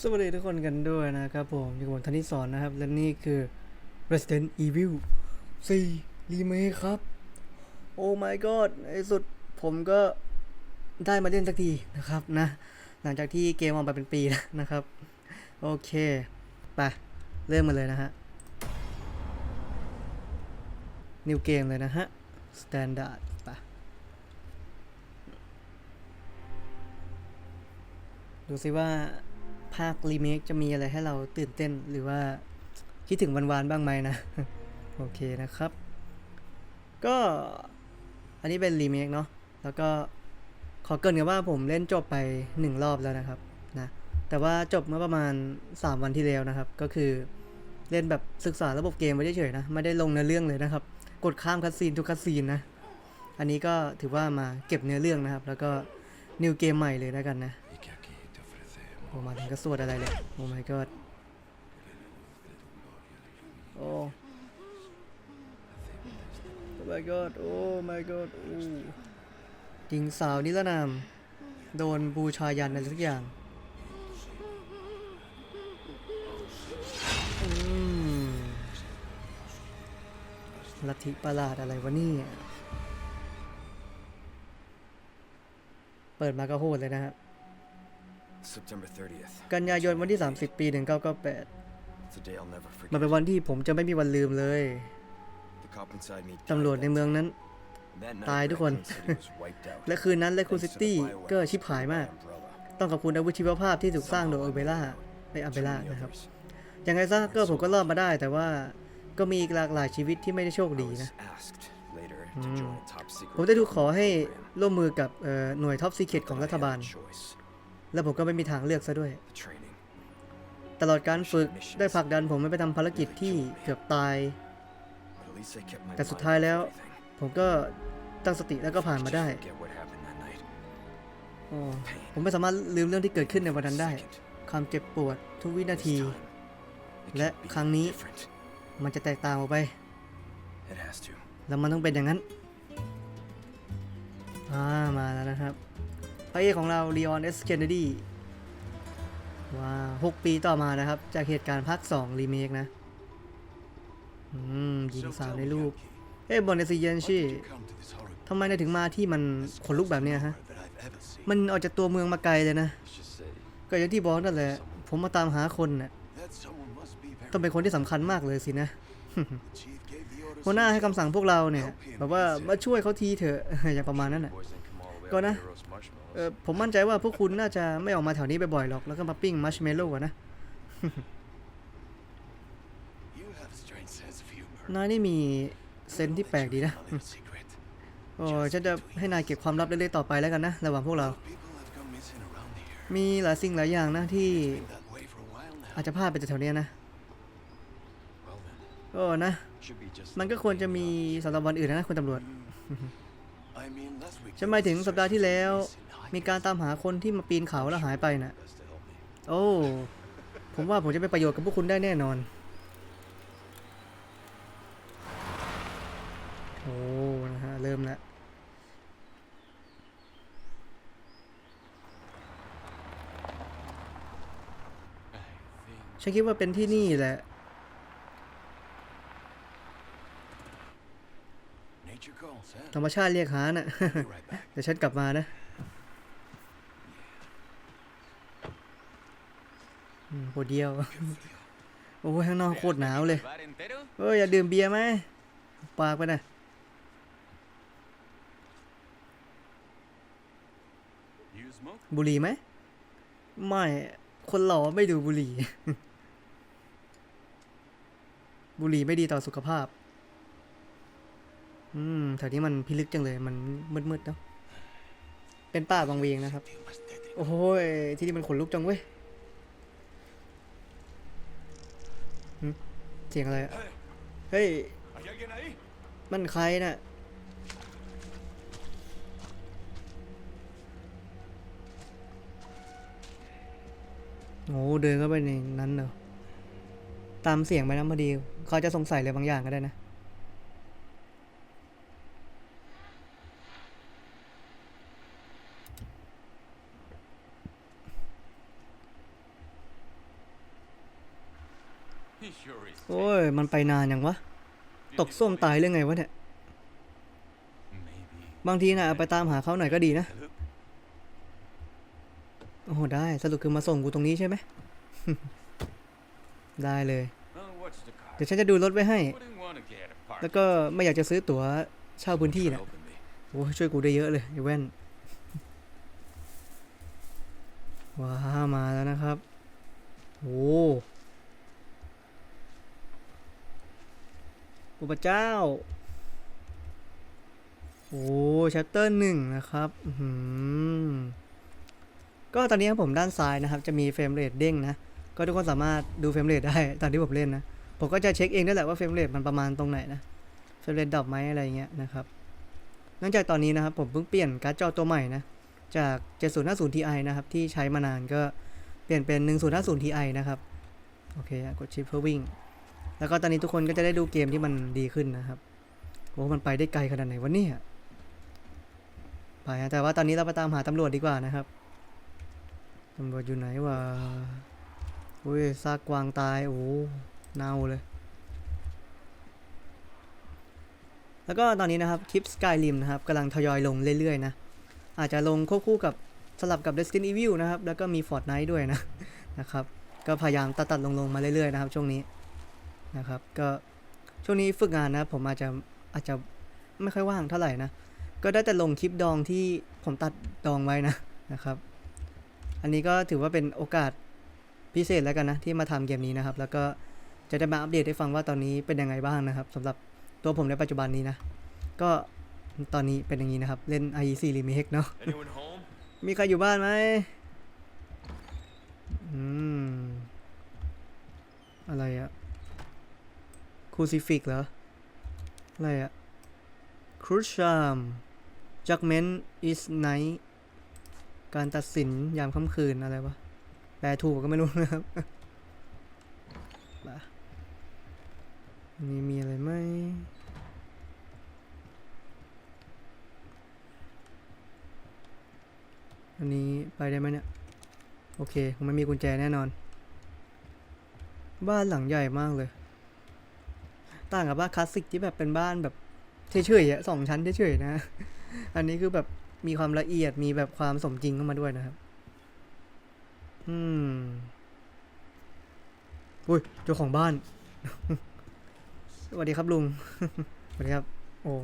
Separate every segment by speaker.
Speaker 1: สวัสดีทุกคนกันด้วยนะครับผมอยู่กับผมธนิสอนนะครับ และนี่คือ Resident Evil 4 Remake ครับ โอ้ my god ในสุดผมก็ได้มาเล่นสักทีนะครับนะ หลังจากที่เกมออกมาเป็นปีแล้วนะครับ โอเค ไป เริ่มมาเลยนะฮะ New Game เลยนะฮะ Standard ไปดูซิว่า ภาครีเมคจะมีอะไรให้เราตื่นเต้นหรือว่าคิดถึงวันวานๆบ้างไหมนะ โอเคนะครับ ก็อันนี้เป็นรีเมคเนาะแล้วก็ขอเกินกันว่าผมเล่นจบไปหนึ่งรอบแล้วนะครับนะแต่ว่าจบเมื่อประมาณ 3 วันที่แล้วนะครับ ก็คือเล่นแบบศึกษาระบบเกมไว้เฉยๆนะไม่ได้ลงเนื้อเรื่องเลยนะครับ กดข้ามคัดซีนทุกคัดซีนนะอันนี้ก็ถือว่ามาเก็บเนื้อเรื่องนะครับ แล้วก็นิวเกมใหม่เลยแล้วกันนะ โอ้มาถึงก็สวดอะไรเลย โอ้ my god โอ้โอ้ my god โอ้ my god โอ้หญิงสาวนิรนาม โดนบูชายันอะไรสักอย่างลัทธิประหลาดอะไรวะนี่ เปิดมาก็โหดเลยนะครับ
Speaker 2: September 30th.
Speaker 1: กันยายนวันที่ 30 ปี1998
Speaker 2: It's a day I'll never
Speaker 1: มัน
Speaker 2: forget.
Speaker 1: เป็นวันที่ผมจะไม่มีวันลืมเลย
Speaker 2: The cop inside me
Speaker 1: ตำรวจในเมืองนั้น
Speaker 2: That night,
Speaker 1: ตายทุกคน
Speaker 2: Raccoon City was wiped out.
Speaker 1: และคืนนั้นและคูซิ
Speaker 2: Thanks to
Speaker 1: ตี้
Speaker 2: the bioweapons
Speaker 1: ก็ชิบหายมาก
Speaker 2: Umbrella.
Speaker 1: ต้องขอบคุณอาวุธชีวภาพที่ถูกสร้างโดยเอเบล่าไม่อัเบ
Speaker 2: Too
Speaker 1: ล่า
Speaker 2: many
Speaker 1: นะครับ
Speaker 2: others.
Speaker 1: ยังไงซะก็ผมก็รอดมาได้ แต่ว่าก็มีอีกหลากหลายชีวิตที่ไม่ได้โชค
Speaker 2: I
Speaker 1: ดีนะ
Speaker 2: was asked later to
Speaker 1: Mm.
Speaker 2: join a top secret
Speaker 1: ผมได้ถูกขอให้
Speaker 2: program.
Speaker 1: ร่วมมือกับเอ่อหน่วยท็อปซีเคตของ
Speaker 2: But
Speaker 1: รั
Speaker 2: I
Speaker 1: ฐ
Speaker 2: had
Speaker 1: บาล
Speaker 2: a choice.
Speaker 1: และผมก็ไม่มีทางเลือกซะด้วย
Speaker 2: The training.
Speaker 1: ตลอดการฝึกได้ผลักดันผมให้ไปทำภารกิจที่เกือบตาย
Speaker 2: But at least I kept my
Speaker 1: แต่สุด
Speaker 2: mind
Speaker 1: ท้าย
Speaker 2: off
Speaker 1: แล้ว
Speaker 2: everything.
Speaker 1: ผมก็ตั้งสติแล้วก็ผ่านมาได้
Speaker 2: Forget what happened that night.
Speaker 1: โอ้ผมไม่สามารถลืมเรื่องที่เกิดขึ้นในวันนั้นได้
Speaker 2: Second,
Speaker 1: ความเจ็บปวดทุกวินา
Speaker 2: this
Speaker 1: ที
Speaker 2: time, it
Speaker 1: และ
Speaker 2: can't be
Speaker 1: ครั้งนี้
Speaker 2: different.
Speaker 1: มันจะแตกต่างออกไป
Speaker 2: It has to.
Speaker 1: แล้วมันต้องเป็นอย่างนั้น อ่า มาแล้วนะครับ พระเอกของเราลีออนเอสเคนเนดีว้าหกปีต่อมานะครับ จากเหตุการณ์ภาคสองรีเมคนะ อืมหญิงสาวในรูปเฮ้บอนเนซิเยนชีทำไมนายถึงมาที่มันขนลุกแบบเนี้ยฮะ มันออกจากตัวเมืองมาไกลเลยนะ ก็อย่างที่บอกนั่นแหละ ผมมาตามหาคนน่ะต้องเป็นคนที่สำคัญมากเลยสินะหัวหน้าให้คำสั่งพวกเราเนี่ยแบบว่ามาช่วยเขาทีเถอะอย่างประมาณนั้นน่ะก็นะ เออผมมั่นใจว่าพวกคุณน่าจะไม่ออกมาแถวนี้บ่อยๆหรอก แล้วก็มาปิ้งมัชเมลโล่อะนะ นายนี่มีเซนส์ที่แปลกดีนะ โอ้ฉันจะให้นายเก็บความลับเล็กๆต่อไปแล้วกันนะ ระหว่างพวกเรา มีหลายสิ่งหลายอย่างนะที่อาจจะพลาดไปจากแถวเนี้ยนะโอ้นะ มันก็ควรจะมีสำหรับวันอื่นนะคุณตำรวจฉันหมายถึงสัปดาห์ที่แล้ว มีการตามหาคนที่มาปีนเขาแล้วหายไปน่ะ โอ้ ผมว่าผมจะเป็นประโยชน์กับพวกคุณได้แน่นอน โอ้นะฮะ เริ่มแล้วฉันคิดว่าเป็นที่นี่แหละ ธรรมชาติเรียกหาน่ะ เดี๋ยวฉันกลับมานะอืม โคเดียว โอ้ยข้างนอกโคตรหนาวเลยเอ้ยอย่าดื่มเบียร์ไหมปากไปนะบุหรี่ไหม ไม่ คนหล่อไม่ดูบุหรี่ บุหรี่ไม่ดีต่อสุขภาพ อืมแถวนี้มันพิลึกจังเลย มันมืดๆเนาะเป็นป่าบางเวียงนะครับ โอ้โหยที่นี่มันขนลุกจังเว้ย เสียงอะไรอะเฮ้ย มันใครน่ะโอ้เดินเข้าไปในนั้นเหรอตามเสียงไปนะพอดี เขาจะสงสัยอะไรบางอย่างก็ได้นะ โอ้ย มันไปนานยังวะ ตกส้วมตายเรื่องไงวะเนี่ย บางทีนะไปตามหาเขาหน่อยก็ดีนะ โอ้โห ได้ สรุปคือมาส่งกูตรงนี้ใช่ไหม ได้เลย เดี๋ยวฉันจะดูรถไว้ให้ แล้วก็ไม่อยากจะซื้อตั๋วเช่าพื้นที่นะโอ้ช่วยกูได้เยอะเลยไอ้แว่น ว้า มาแล้วนะครับ โอ้ อุปเจ้า โอ้ชัปเตอร์หนึ่งนะครับอื้อหือก็ตอนนี้ครับผมด้านซ้ายนะครับ จะมีเฟรมเรทเด้งนะ ก็ทุกคนสามารถดูเฟรมเรทได้ตอนที่ผมเล่นนะ ผมก็จะเช็คเองด้วยแหละว่าเฟรมเรทมันประมาณตรงไหนนะ เฟรมเรทดรอปไหมอะไรเงี้ยนะครับ เนื่องจากตอนนี้นะครับ ผมเพิ่งเปลี่ยนการ์ดจอตัวใหม่นะ จาก 7050 Ti นะครับ ที่ใช้มานานก็เปลี่ยนเป็น 1050 Ti นะครับ โอเคกดชิปเพื่อวิ่ง แล้วก็ตอนนี้ทุกคนก็จะได้ดูเกมที่มันดีขึ้นนะครับโอ้มันไปได้ไกลขนาดไหนวะเนี่ยไปฮะแต่ว่าตอนนี้เราไปตามหาตำรวจดีกว่านะครับตำรวจอยู่ไหนวะอุ้ยซากกวางตายโอ้เน่าเลย แล้วก็ตอนนี้นะครับคลิป Skyrim นะครับกำลังทยอยลงเรื่อยๆนะอาจจะลงควบคู่กับสลับกับ Destiny Evil นะครับ แล้วก็มี Fortnite ด้วยนะนะครับ ก็พยายามตัดตัดๆลงๆมาเรื่อยๆนะครับช่วงนี้ นะครับ ก็ช่วงนี้ฝึกงานนะ ผมอาจจะอาจจะไม่ค่อยว่างเท่าไหร่นะ ก็ได้แต่ลงคลิปดองที่ผมตัดดองไว้นะนะครับ อันนี้ก็ถือว่าเป็นโอกาสพิเศษแล้วกันนะ ที่มาทำเกมนี้นะครับ แล้วก็จะได้มาอัปเดตให้ฟังว่าตอนนี้เป็นยังไงบ้างนะครับสำหรับตัวผมในปัจจุบันนี้นะ ก็ตอนนี้เป็นอย่างนี้นะครับ เล่น IE4 Remake เนาะ
Speaker 3: Anyone home?
Speaker 1: มีใครอยู่บ้านไหมอืม อะไรอะ คูซิฟิกเหรอ อะไรอะครูชามจักเมนอิสไนการตัดสินยามค่ำคืนอะไรวะ แปลถูกก็ไม่รู้นะครับนนี่มีอะไรไหมอันนี้ไปได้ไหมเนี่ย โอเคคงไม่มีกุญแจแน่นอน บ้านหลังใหญ่มากเลย ต่างกับบ้านคลาสสิกที่แบบเป็นบ้านแบบเฉยๆอะสองชั้นเฉยๆนะ อันนี้คือแบบมีความละเอียดมีแบบความสมจริงเข้ามาด้วยนะครับ อืมอุ้ยเจ้าของบ้าน สวัสดีครับลุง สวัสดีครับ โอ้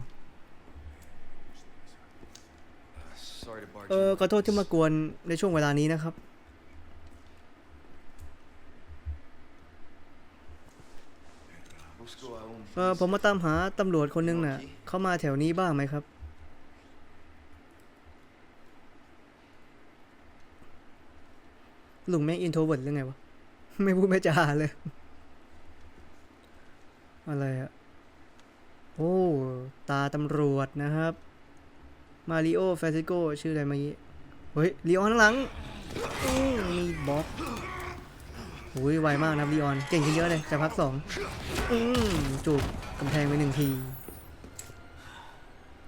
Speaker 2: Sorry to barge
Speaker 1: เออ
Speaker 2: in.
Speaker 1: ขอโทษที่มากวนในช่วงเวลานี้นะครับ เออผมมาตามหาตำรวจคนหนึงน่ะ เข้ามาแถวนี้บ้างไหมครับ ลุงแม่งอินโทรเวิร์ดหรือไงวะ ไม่พูดไม่จาเลย อะไรอะโอ้ ตาตำรวจนะครับ มาริโอแฟซิโกชื่ออะไรเมื่อกี้ เฮ้ยลีออนข้างหลังอื้อมีบล็อกโอ้ยไวมากนะบีออน เก่งขึ้นเยอะเลยจากพักสองอืมจูบกำแพงไปหนึ่งที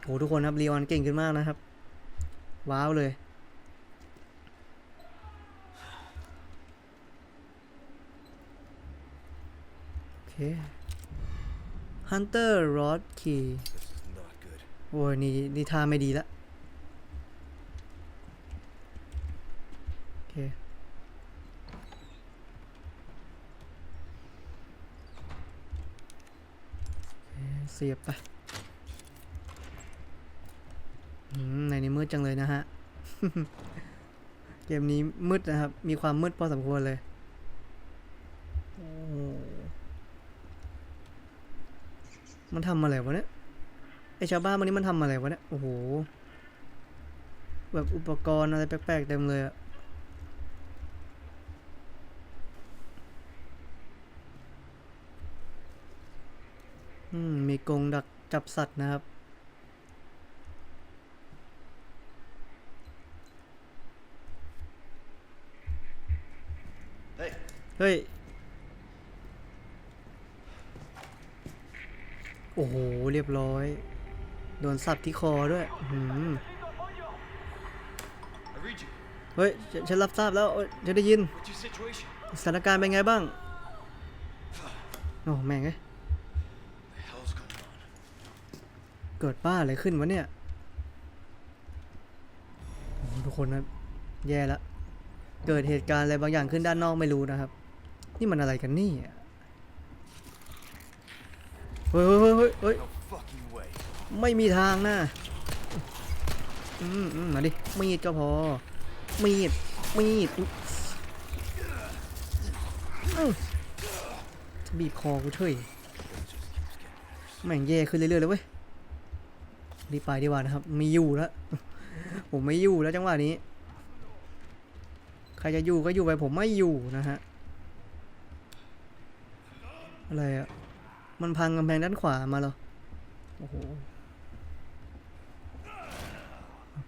Speaker 1: โหทุกคนครับลีออนเก่งขึ้นมากนะครับ ว้าวเลย โอเค Hunter Rod Key
Speaker 2: This is not good.
Speaker 1: โอ้ยนี่นี่ท่าไม่ดีละ โอเค โอ เสียบไปในนี้มืดจังเลยนะฮะ เกมนี้มืดนะครับ มีความมืดพอสมควรเลยมันทำอะไรวะเนี่ยไอชาวบ้านวันนี้มันทำอะไรวะเนี่ย โอ้โห แบบอุปกรณ์อะไรแปลกๆเต็มเลยอะ อืม มีกรงดักจับสัตว์นะครับ
Speaker 2: Hey,
Speaker 1: เฮ้ย โอ้โห เรียบร้อย โดนสับที่คอด้วยอื้อหือ
Speaker 3: I read you.
Speaker 1: เฮ้ยฉนฉันรับทราบแล้วเอ้ยฉันได้ยิน
Speaker 3: What's your situation?
Speaker 1: สถานการณ์เป็นไงบ้าง
Speaker 3: I
Speaker 1: อ้แม่งเอ้ย เกิดบ้าอะไรขึ้นวะเนี่ยทุกคนนะแย่ละเกิดเหตุการณ์อะไรบางอย่างขึ้นด้านนอกไม่รู้นะครับ นี่มันอะไรกันนี่เฮ้ยเฮ้ยเฮ้ยเฮ้ยเฮ้ยไม่มีทางนะอืมอืมมาดิมีดก็พอ มีด มีดอุ๊ยอื้อจะบีบคอกูเฉยแม่งแย่ขึ้นเรื่อยๆเลยเว้ย รีบไปดีกว่านะครับไม่อยู่แล้ว ผมไม่อยู่แล้วจังหวะนี้ ใครจะอยู่ก็อยู่ไปผมไม่อยู่นะฮะ อะไรอะมันพังกำแพงด้านขวามาเหรอ โอ้โห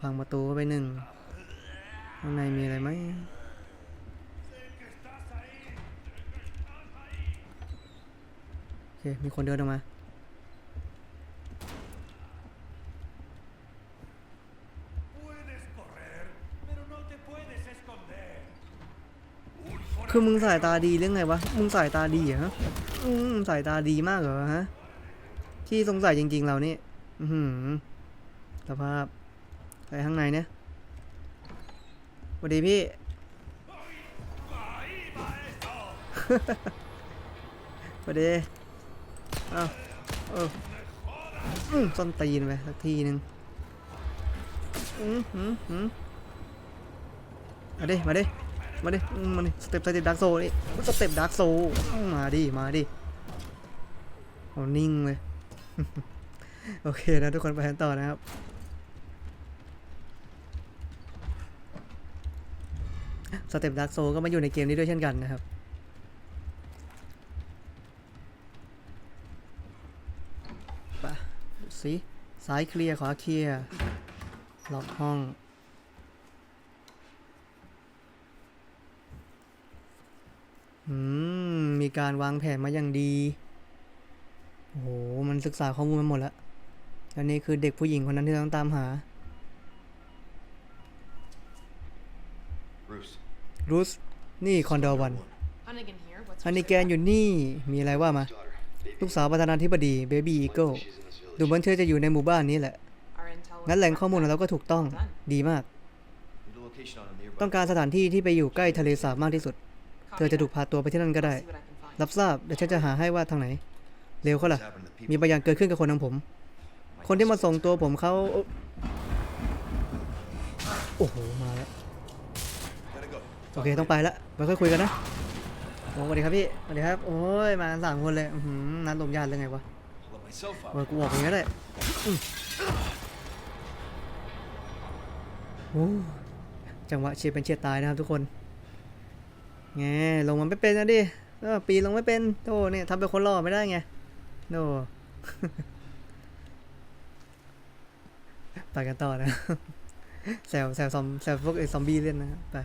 Speaker 1: พังประตูไปหนึ่งข้างในมีอะไรไหมโอเค มีคนเดินออกมา คือมึงสายตาดีเรื่องไงวะ มึงสายตาดีเหรออืมสายตาดีมากเหรอฮะ ที่สงสัยจริง ๆ เรานี่ อือหือสภาพใส่ข้างในเนี่ยสวัสดีพี่ สวัสดีอ้าวเอออืมส้นตีนไปสักทีหนึ่งอืมอืมอืมมาดิ มาดิ มาดิ มาดิ สเต็ปสเต็ปดักโซนี่สเต็ปดักโซอืมาดิ มาดิเอานิ่งเลย โอเคนะทุกคนไปกันต่อนะครับสเต็ปดักโซก็มาอยู่ในเกมนี้ด้วยเช่นกันนะครับไปดูสิซ้ายเคลียร์ขวาเคลียร์ล็อกห้อง อืม มี การวางแผนมาอย่างดี โอ้โห มันศึกษาข้อมูลมาหมดแล้วอันนี้คือเด็กผู้หญิงคนนั้นที่เราต้องตามหา
Speaker 2: Bruce.
Speaker 1: รูส นี่คอนโดวัน
Speaker 4: Hunnigan here. What's
Speaker 1: ฮันนิแกนอยู่นี่ มีอะไรว่ามา ลูกสาวประธานาธิบดีเบบี้อีเกิลดูเหมือนเธอจะอยู่ในหมู่บ้านนี้แหละ
Speaker 4: Our intel was
Speaker 1: งั้นแหล่งข้อมูลของ
Speaker 4: correct
Speaker 1: เราก็ถูกต้อง ดีมาก
Speaker 2: Need a location on a nearby.
Speaker 1: ต้องการสถานที่ที่ไปอยู่ใกล้ทะเลสาบมากที่สุด
Speaker 4: then.
Speaker 1: เธอจะถูกพาตัวไปที่นั่นก็ได้
Speaker 4: I'll see what I can find.
Speaker 1: รับทราบ เดี๋ยวฉันจะหาให้ว่าทางไหน เร็วเขาล่ะ
Speaker 2: What's happened to the
Speaker 1: มี
Speaker 2: people?
Speaker 1: บางอย่างเกิดขึ้นกับคนของผม คนที่มาส่งตัวผมเขาโอ้โห มาแล้ว
Speaker 2: Gotta go.
Speaker 1: โอเค ต้องไปละไว้ค่อยคุยกันนะโอ้สวัสดีครับพี่ สวัสดีครับ โอ้ย มากันสามคนเลยอือหือนัดลมญาติเลยไงวะ
Speaker 2: I'll let myself
Speaker 1: เออ
Speaker 2: out.
Speaker 1: กูบอกอย่างนี้ก็ได้อืมโอ้จังหวะเฉียดเป็นเฉียดตายนะครับทุกคนแงลงมันไม่เป็นนะดิ เออปีลงไม่เป็นโธ่เนี่ยทำเป็นคนหล่อไม่ได้ไงโธ่ไปกันต่อนะแซวแซวซอมแซวพวกไอ้ซอมบี้เล่นนะครับไป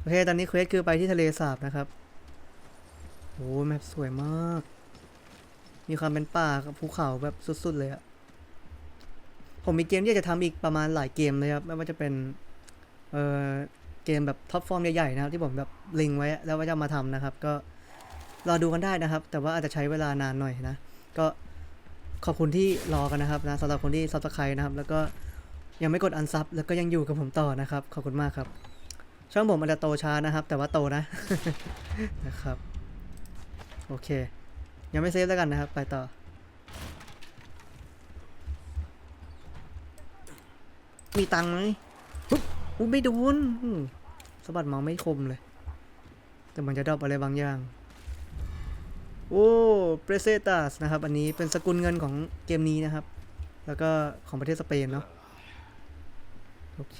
Speaker 1: โอเคตอนนี้เควสคือไปที่ทะเลสาบนะครับโอ้แมปสวยมาก มีความเป็นป่ากับภูเขาแบบสุดๆเลยอะผมมีเกมที่จะทำอีกประมาณหลายเกมเลยครับ ไม่ว่าจะเป็น เอ่อ เกมแบบท็อปฟอร์มใหญ่ๆนะครับที่ผมแบบลิงไว้แล้วว่าจะมาทำนะครับ ก็รอดูกันได้นะครับ แต่ว่าอาจจะใช้เวลานานหน่อยนะ ก็ขอบคุณที่รอกันนะครับนะสำหรับคนที่ซับสไครต์นะครับ แล้วก็ยังไม่กดอันซับแล้วก็ยังอยู่กับผมต่อนะครับ ขอบคุณมากครับ ช่องผมอาจจะโตช้านะครับ แต่ว่าโตนะนะครับ โอเค ยังไม่เซฟแล้วกันนะครับ ไปต่อมีตังค์ไหมปุ๊บไม่โดนอะบัดเมาส์ไม่คมเลย แต่มันจะดรอปอะไรบางอย่าง โอ้เปรเซตัสนะครับ อันนี้เป็นสกุลเงินของเกมนี้นะครับ แล้วก็ของประเทศสเปนเนาะโอเค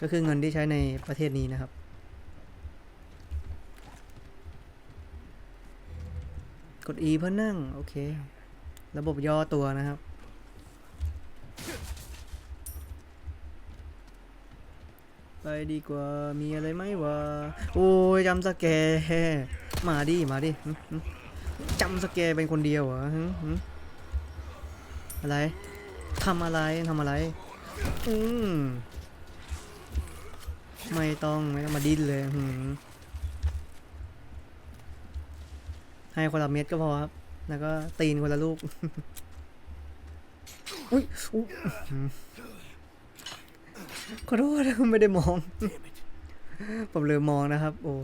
Speaker 1: ก็คือเงินที่ใช้ในประเทศนี้นะครับกด E เพื่อนั่ง โอเค ระบบย่อตัวนะครับ ไป ดีกว่า มีอะไรไหมวะ โอ้ยจำสแกมาดิ มาดิจำสแกเป็นคนเดียวเหรออะไรทำอะไรทำอะไร อืมไม่ต้องไม่ต้องมาดิ้นเลยหืมให้คนละเม็ดก็พอครับ แล้วก็ตีนคนละลูก อุ้ยอุ๊ย ขอโทษไม่ได้มอง ผมเลยมองนะครับ โอ้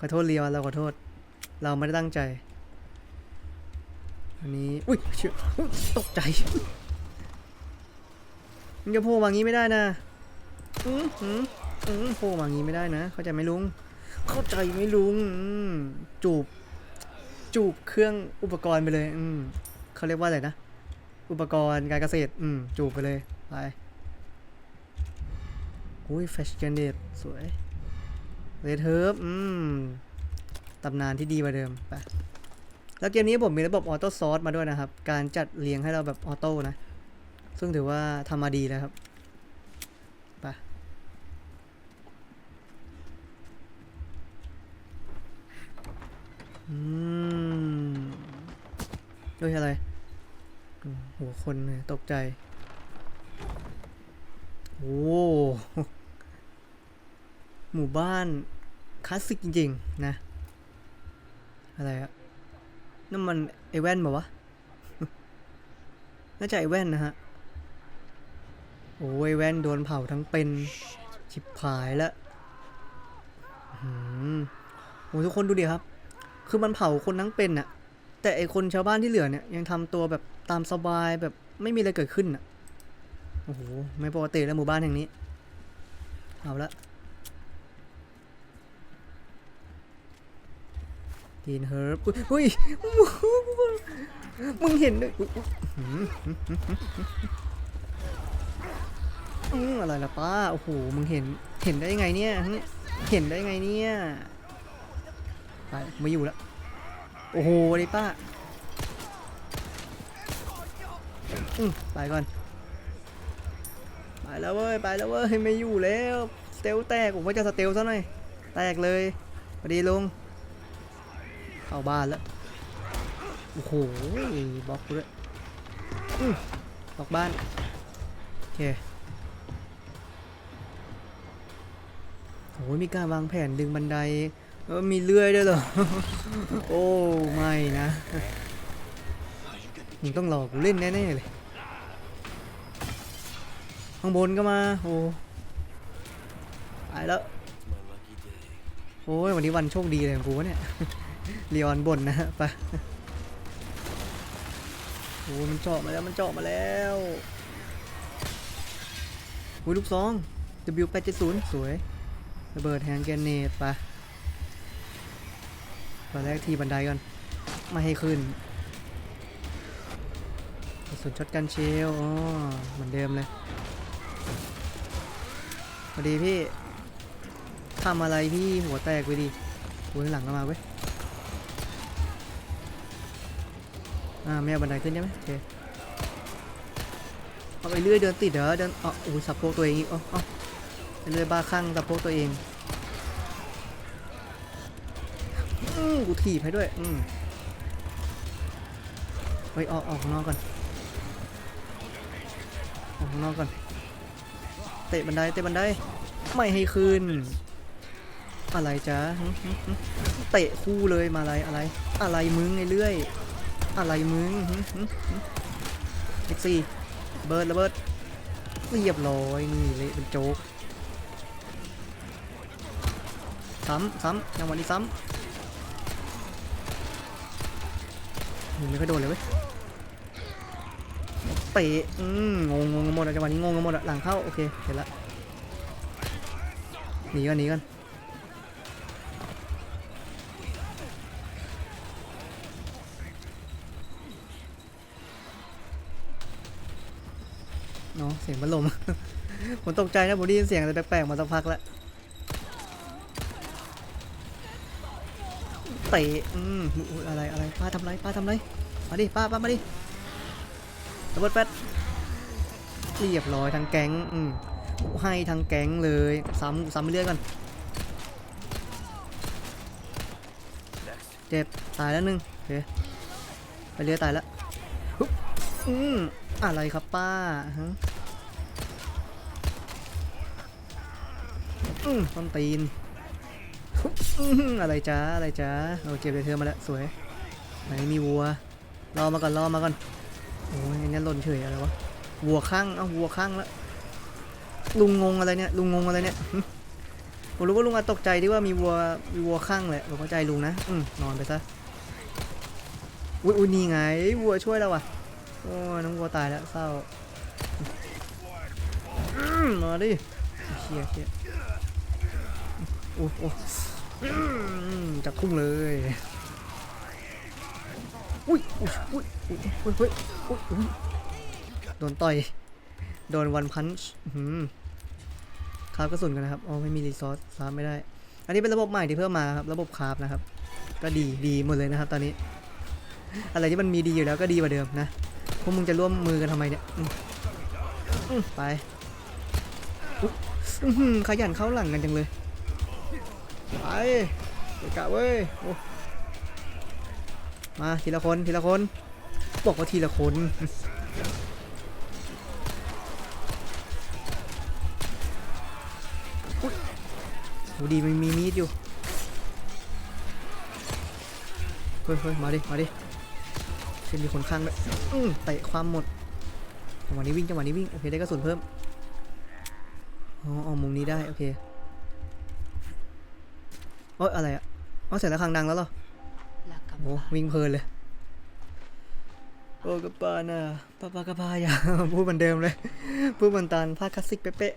Speaker 1: ขอโทษเลียวเราขอโทษ เราไม่ได้ตั้งใจ อันนี้ อุ้ยเชี่อตกใจมึงจะโผล่มางี้ไม่ได้นะ อืมอืมอืมโผล่มางี้ไม่ได้นะ เข้าใจไหมลุง เข้าใจไหมลุง จูบ จูบเครื่องอุปกรณ์ไปเลย อืมเขาเรียกว่าอะไรนะ อุปกรณ์การเกษตร อืม จูบไปเลย ไป อุ้ยแฟชเกนเดตสวยเลเทิร์ฟอืมตำนานที่ดีกว่าเดิมไปแล้วเกมนี้ผมมีระบบออโต้ซอร์มาด้วยนะครับ การจัดเรียงให้เราแบบออโต้นะ ซึ่งถือว่าทำมาดีแล้วครับไปอืมด้วยอะไร หัวคนตกใจ โอ้ หมู่บ้านคลาสสิกจริงๆ นะ อะไรอะนั่นมันไอแว่นบอกวะ น่าจะไอแว่นนะฮะ โอ้ยแว่นโดนเผาทั้งเป็นชิบหายแล้วอืมโอ้ทุกคนดูดิครับ คือมันเผาคนทั้งเป็นอะแต่ไอคนชาวบ้านที่เหลือเนี่ย ยังทำตัวแบบตามสบายแบบไม่มีอะไรเกิดขึ้นอะโอ้โห ไม่ปกติแล้วหมู่บ้านแห่งนี้ เอาละ ดีนเฮิร์บอุ้ยมึงเห็นด้วยอืมหืมหืมหืมหืมอืมอะไรล่ะป้า โอ้โห มึงเห็น เห็นได้ยังไงเนี่ย เห็นได้ยังไงเนี่ย ไป ไม่อยู่แล้ว โอ้โหดิป้าอืไปก่อน ไปแล้วเว้ย ไปแล้วเว้ย ไม่อยู่แล้ว สเตลแตก ผมว่าจะสเตลซะหน่อย แตกเลยพอดีลุง เข้าบ้านแล้วโอ้โหบล็อกกูด้วยบล็อกบ้านโอเคโอ้ยมีการวางแผนดึงบันไดเออมีเลื่อยด้วยเหรอ โอ้ไม่นะมึงต้องหลอกกูเล่นแน่ๆเลย ข้างบนก็มา โอ้ไปแล้ว โอ้ยวันนี้วันโชคดีเลยของกูเนี่ย เลียนบนนะฮะไปโอ้มันเจาะมาแล้วมันเจาะมาแล้วโอ้ยลูกซอง W870 สวยระเบิดแฮนด์แกรเนตไปตอนแรกทีบันไดก่อนไม่ให้ขึ้นกระสุนช็อตกันเชลอ๋อเหมือนเดิมเลยสวัสดีพี่ทำอะไรพี่หัวแตกไปดิหัวหลังก็มาเว้ย อ่าไม่เอาบันไดขึ้นใช่ไหมโอเคเอาไปเรื่อยเดินติดเหรอเดินอ๋ออุ้ยสับโพกตัวเองอีกอ๋ออ๋อไปเรื่อยบ้าคลั่งสับโพกตัวเองอืมกูถีบให้ด้วยอืมเฮ้ยออกออกข้างนอกก่อนออกข้างนอกก่อนเตะบันไดเตะบันไดไม่ให้ขึ้นอะไรจ๊ะเตะคู่เลยมาอะไรอะไร อะไรมึงไอ้เรื่อย อะไรมึงเอ็กซี่เบิร์ดระเบิดเรียบร้อยนี่เละเป็นโจ๊กซ้ำซ้ำจังหวะนี้ซ้ำมึงไม่ค่อยโดนเลยเว้ยเตะอืมงงงงหมดอะจังหวะนี้งงกันหมดอะหลังเข้าโอเคเห็นละหนีก่อนหนีก่อน สียงพัดลม ผมตกใจนะผมได้ยินเสียงอะไรแปลกๆมาสักพักแล้วเตะอืมอุ๊ยอะไรอะไรป้าทำไรป้าทำไรมาดิป้าป้ามาดิระเบิดแป๊ดเรียบร้อยทั้งแก๊งอืมให้ทั้งแก๊งเลยซ้ำซ้ำไปเรื่อยก่อนเจ็บตายแล้วหนึ่งโอเคไปเรื่อยตายแล้วอืมอะไรครับป้าฮะ ต้นตีนอะไรจ้าอะไรจ้าเราเก็บเลยเธอมาแล้วสวยไหนมีวัวรอมาก่อนรอมาก่อนโอ้ยอันนี่หล่นเฉยอะไรวะวัวข้างเอาวัวข้างแล้วลุงงงอะไรเนี่ยลุงงงอะไรเนี่ยผมรู้ว่าลุงอาจตกใจที่ว่ามีวัวมีวัวข้างแหละผมเข้าใจลุงนะอืนอนไปซะอุ้ยอุ้ยนี่ไงวัวช่วยเราอะโอ้ยน้องวัวตายแล้วเศร้าอืมมาดิเชียเชีย โอ้โหจับคุ้งเลยอุ้ยอุ้ยอุ้ยอุ้ยอุ้ยอุ้ยโดนต่อย โดนวันพันช์คาฟกระสุนกันนะครับอ๋อไม่มีรีซอสคาฟไม่ได้ อันนี้เป็นระบบใหม่ที่เพิ่มมาครับ ระบบคาฟนะครับ ก็ดีดีหมดเลยนะครับ ตอนนี้ อะไรที่มันมีดีอยู่แล้วก็ดีกว่าเดิมนะ พวกมึงจะร่วมมือกันทำไมเนี่ยไปขยันเข้าหลังกันจังเลย ไปไปกะเว้ยมาทีละคนทีละคนบอกว่าทีละคนอุ๊ยโหดีมันมีมีดอยู่เฮ้ยเฮ้ยมาดิ มาดิเช่นมีคนข้างด้วยอืมเตะความหมดจังหวะนี้วิ่งจังหวะนี้วิ่ง โอเค ได้กระสุนเพิ่ม อ๋อเอามุมนี้ได้ โอเค โอ๊ยอะไรอะอ๋อเสร็จแล้วคางดังแล้วเหรอ
Speaker 4: La
Speaker 1: โอ้
Speaker 4: campana.
Speaker 1: วิ่งเพลินเลย โอ้กระปาน่ะปาปากระพายา พูดเหมือนเดิมเลย พูดเหมือนตอนภาคคลาสสิกเป๊ะ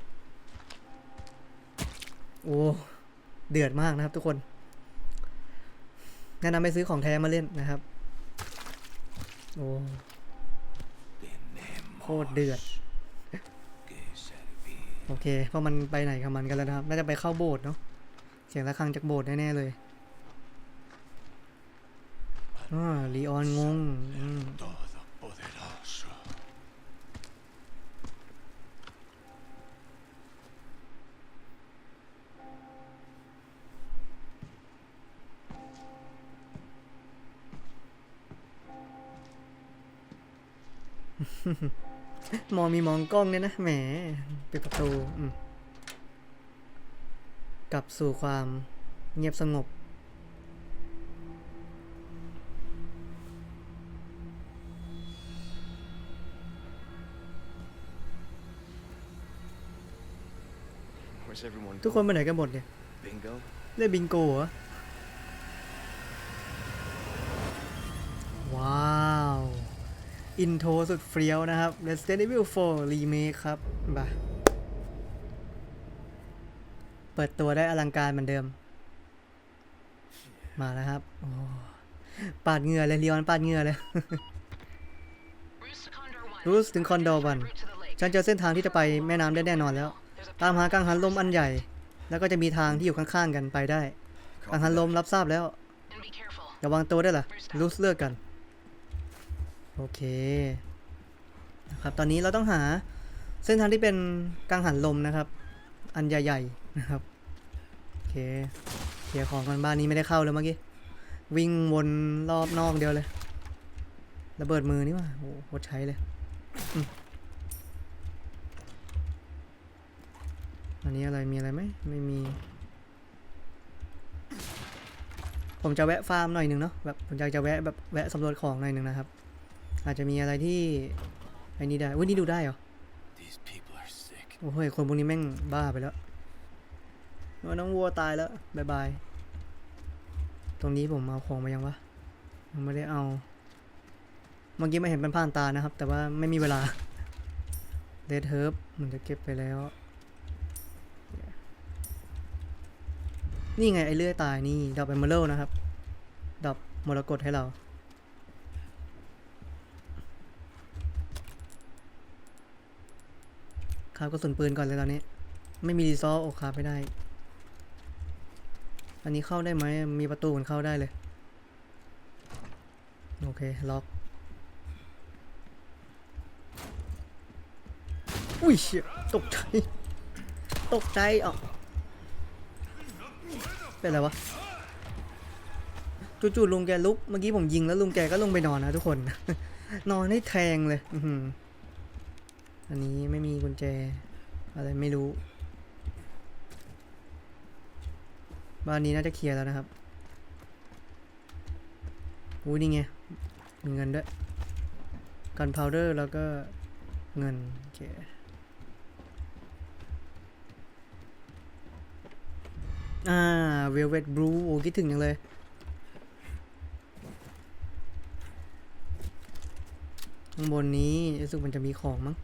Speaker 1: ๆ โอ้ เดือดมากนะครับทุกคน แนะนำไปซื้อของแท้มาเล่นนะครับ โอ้โคตรเดือด โอเคเพราะมันไปไหนกับมันกันแล้วนะครับ น่าจะไปเข้าโบสถ์เนาะเสียงระฆังจากโบสถ์แน่ๆเลยลีออนงงม
Speaker 2: Todopoderoso.
Speaker 1: มองมีมองกล้องเนี่ยนะแหมปิดประตูอืม กลับสู่ความเงียบสงบ
Speaker 2: Where's everyone
Speaker 1: ทุกคนไปไหนกันหมดเนี่ย
Speaker 2: Bingo?
Speaker 1: เล่นบิงโกเหรอ ว้าว อินโทรสุดเฟี้ยวนะครับ Resident Evil 4 Remake ครับบ่า เปิดตัวได้อลังการเหมือนเดิม มาแล้วครับโอ้ปาดเหงื่อเลยลีออนปาดเหงื่อเลยรูสถึงคอนโดวัน ฉันเจอเส้นทางที่จะไปแม่น้ำได้แน่นอนแล้ว ตามหากังหันลมอันใหญ่ แล้วก็จะมีทางที่อยู่ข้างๆกันไปได้ กังหันลมรับทราบแล้วระวังตัวด้วยล่ะรูสเลือกกัน โอเคนะครับตอนนี้เราต้องหาเส้นทางที่เป็นกังหันลมนะครับ อันใหญ่ๆ นะครับโอเคเคลียร์ของกันบ้านนี้ไม่ได้เข้าเลยเมื่อกี้วิ่งวนรอบนอกเดียวเลยระเบิดมือนี่ว่าโอ้โหโคตรใช้เลยอืมอันนี้อะไรมีอะไรไหมไม่มี ผมจะแวะฟาร์มหน่อยหนึ่งเนาะแบบผมอยากจะแวะแบบแวะสำรวจของหน่อยหนึ่งนะครับ อาจจะมีอะไรที่ไอ้นี่ได้อุ้ยนี่ดูได้เหรอ
Speaker 2: These people are sick.
Speaker 1: โอ้โหคนพวกนี้แม่งบ้าไปแล้วว่า น้องวัวตายแล้วบายบาย ตรงนี้ผมเอาของมายังวะยังไม่ได้เอา เมื่อกี้ไม่เห็นเป็นผ่านตานะครับ แต่ว่าไม่มีเวลาเดดเฮิร์บมันจะเก็บไปแล้ว นี่ไงไอเลื่อยตายนี่ดอกเอมเมอรัลนะครับดอกมรกตให้เราครับกระสุนปืนก่อนเลยตอนนี้ ไม่มีรีซอลโอคาไม่ได้ อันนี้เข้าได้ไหมมีประตูมันเข้าได้เลย โอเค ล็อก อุ้ยเชี่ยตกใจ ตกใจอะเป็นอะไรวะจู่ๆลุงแกลุก เมื่อกี้ผมยิงแล้วลุงแกก็ลงไปนอนนะทุกคน นอนให้แทงเลย อันนี้ไม่มีกุญแจ อะไรไม่รู้ บ้านนี้น่าจะเคลียร์แล้วนะครับอุ้ยนี่ไง มีเงินด้วย กันพาวเดอร์แล้วก็เงินโอเคอ่า Velvet Blue โอ้คิดถึงยังเลย ข้างบนนี้รู้สึกมันจะมีของมั้ง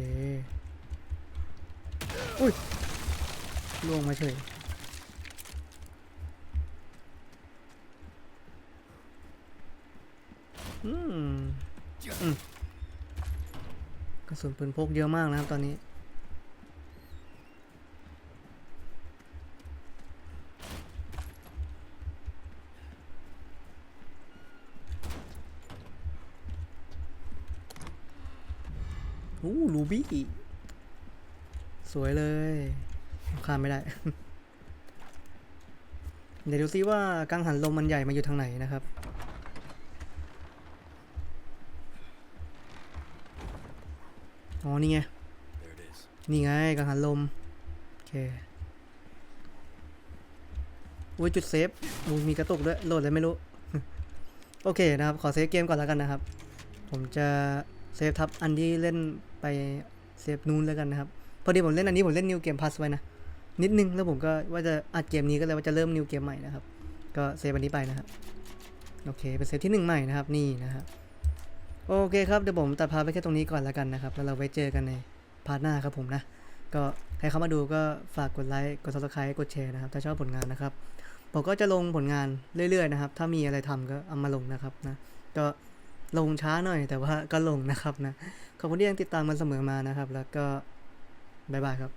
Speaker 1: อเคอุ้ยล่วงมาเฉยอืมอืมกระสุนปืนพกเยอะมากนะครับตอนนี้ อู้รู บี้ สวยเลยข้ามไม่ได้ เดี๋ยวดูซิว่ากังหันลมมันใหญ่มาอยู่ทางไหนนะครับ อ๋อ นี่ไง นี่ไงกังหันลม โอเคอุ้ยจุดเซฟมีกระตุกด้วย โหลดเลยไม่รู้ โอเคนะครับ ขอเซฟเกมก่อนแล้วกันนะครับ ผมจะเซฟทับอันที่เล่น ไปเซฟนู้นแล้วกันนะครับ พอดีผมเล่นอันนี้ผมเล่นนิวเกมพัสไว้นะ นิดนึงแล้วผมก็ว่าจะอัดเกมนี้ก็เลยว่าจะเริ่มนิวเกมใหม่นะครับ ก็เซฟอันนี้ไปนะครับโอเคเป็นเซฟที่หนึ่งใหม่นะครับนี่นะครับโอเคครับเดี๋ยวผมตัดพาไปแค่ตรงนี้ก่อนแล้วกันนะครับ แล้วเราไว้เจอกันในพาร์ทหน้าครับผมนะ ก็ใครเข้ามาดูก็ฝากกดไลค์กด subscribe กดแชร์นะครับ ถ้าชอบผลงานนะครับผมก็จะลงผลงานเรื่อยๆนะครับ ถ้ามีอะไรทำก็เอามาลงนะครับนะก็ ลงช้าหน่อยแต่ว่าก็ลงนะครับนะ ขอบคุณที่ยังติดตามมันเสมอมานะครับ แล้วก็ บ๊ายบายครับ